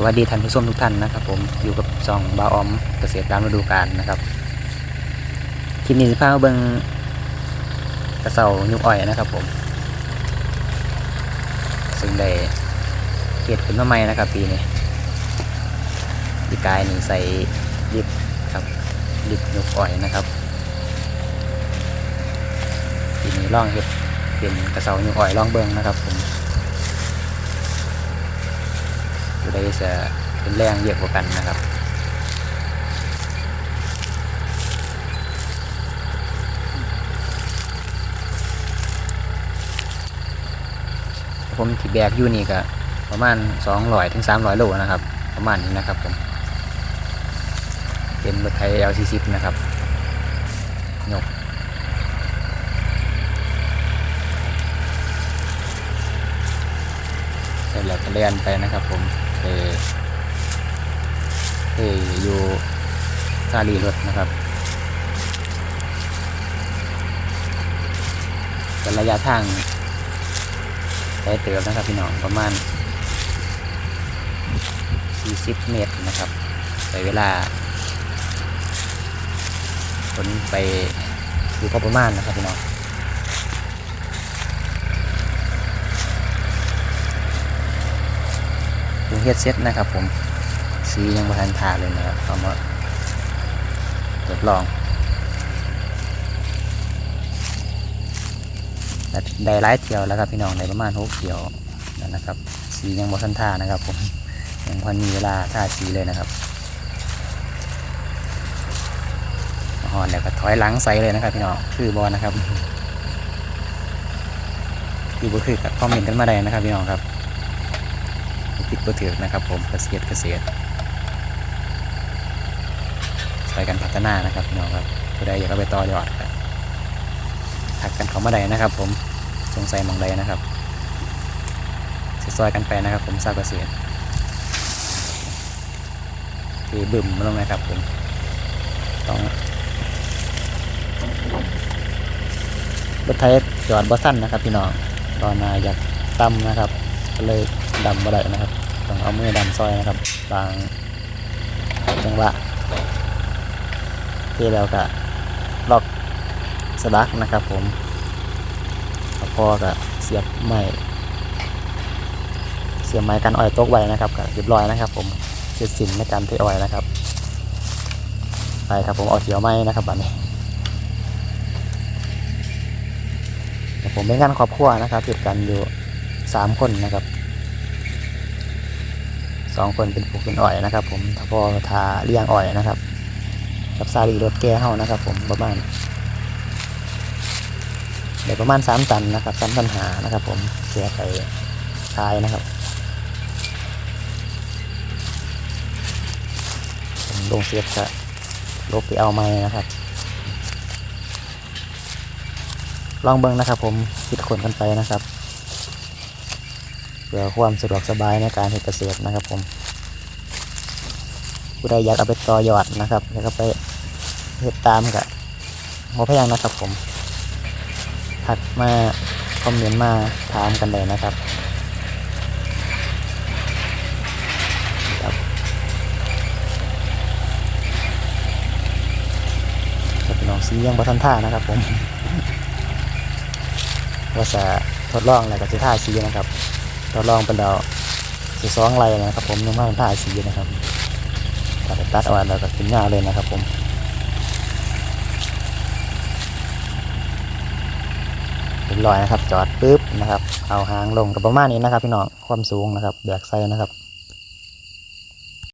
สวัสดีท่านผู้ชมทุกท่านนะครับ ผมอยู่กับซองบาออมเกษตรตามฤดูกาลนะครับคลิปนี้สิพาเบิ่งกระเซายุกอ้อยนะครับ ผมซึ่งได้เก็บขึ้นมาใหม่นะครับ ปีนี้ปีกายนี่ใส่ดิบครับดิบยุกอ้อยนะครับปีนี้ล่องเห็ดเป็นกระเซายุกอ้อยล่องเบิ่งนะครับ ผม ผู้ใดจะเป็นแรงเยอะกว่ากันนะครับผมที่แบกอยู่นี่ก็ประมาณ200ถึง300โลนะครับ ประมาณนี้นะครับผมเป็นรถไถ L40 นะครับยกเสร็จแล้วก็เลียนไปนะครับผม ไปเอยอยู่ซาลีรถนะครับเป็นระยะทางไกลเติบนะครับพี่น้องประมาณ 40 เมตรนะครับใช้เวลาผลไปอยู่พอประมาณนะครับพี่น้อง ปรุงเฮ็ดเสร็จนะครับ ผมสียังบ่ทันทาเลยนะครับเอามาทดลองได้หลายเที่ยวแล้วครับพี่น้องได้ประมาณหกเที่ยวนั่นนะครับ สียังบ่ทันทานะครับ ผมยังพอมีเวลาท่าสีเลยนะครับหอนแล้วก็ถอยหลังใส่เลยนะครับ พี่น้องคือบอลนะครับคือบ่คือกับคอมเมนต์กันมาได้นะครับ พี่น้องครับ ผิดประถือนะครับ ผมเกษตรเกษตรช่วยกันพัฒนานะครับพี่น้องครับผู้ใดอยากเอาไปต่อยอดก็ทักกันเขามาได้นะครับ ผมสงสัยมองใดนะครับซอยกันไปนะครับ ผมทราบเกษตรคือบึ่มลงนะครับผมต้องรถไทยจอดบอสั้นนะครับ พี่น้องตอนนาอยากต่ำนะครับก็เลย ดำมาได้นะครับต้องเอามือดำซอยนะครับบางจังหวะที่แล้วก็ล็อกสลักนะครับ ผมแล้วพอก็เสียบไม้เสียบไม้กันอ้อยตกไว้นะครับก็เรียบร้อยนะครับ ผมเสร็จสิ้นในการเทอ้อยนะครับไปครับผมเอาเถียวไม้นะครับบัดนี้ผมเป็นงานครอบครัวนะครับติดกันอยู่สามคนนะครับ สองคนเป็นผูกเป็นอ่อยนะครับ ผมถ้าพอทาเลี้ยงอ่อยนะครับกับซาลีรถแก้เฮานะครับ ผมประมาณเดี๋ยวประมาณสามตันนะครับสามตันหานะครับ ผมแก้ไปขายนะครับผมลงเสียบจะลบไปเอาไม้นะครับ ลองเบิ้งนะครับ ผมคิดคนกันไปนะครับ เพื่อความสะดวกสบายในการเฮ็ดเกษตรนะครับ ผมผู้ใดอยากเอาไปต่อยอดนะครับอยากเอาไปเฮ็ดตามกับหัวพยังนะครับ ผมทักมาคอมเมนต์มาถามกันเลยนะครับครับครับพี่น้องสียังบัทันท่านะครับ ผมว่าจะทดลองอะไรกับจะท่าสีนะครับ ทดลองเป็นดาวสีสองไรนะครับ ผมยังไม่ท่าสีนะครับตัดตัดเอาแล้วก็ขึ้นหน้าเลยนะครับ ผมเป็นรอยนะครับ จอดปุ๊บนะครับ เอาหางลงกับประมาณนี้นะครับ พี่น้องความสูงนะครับแบกไซนะครับ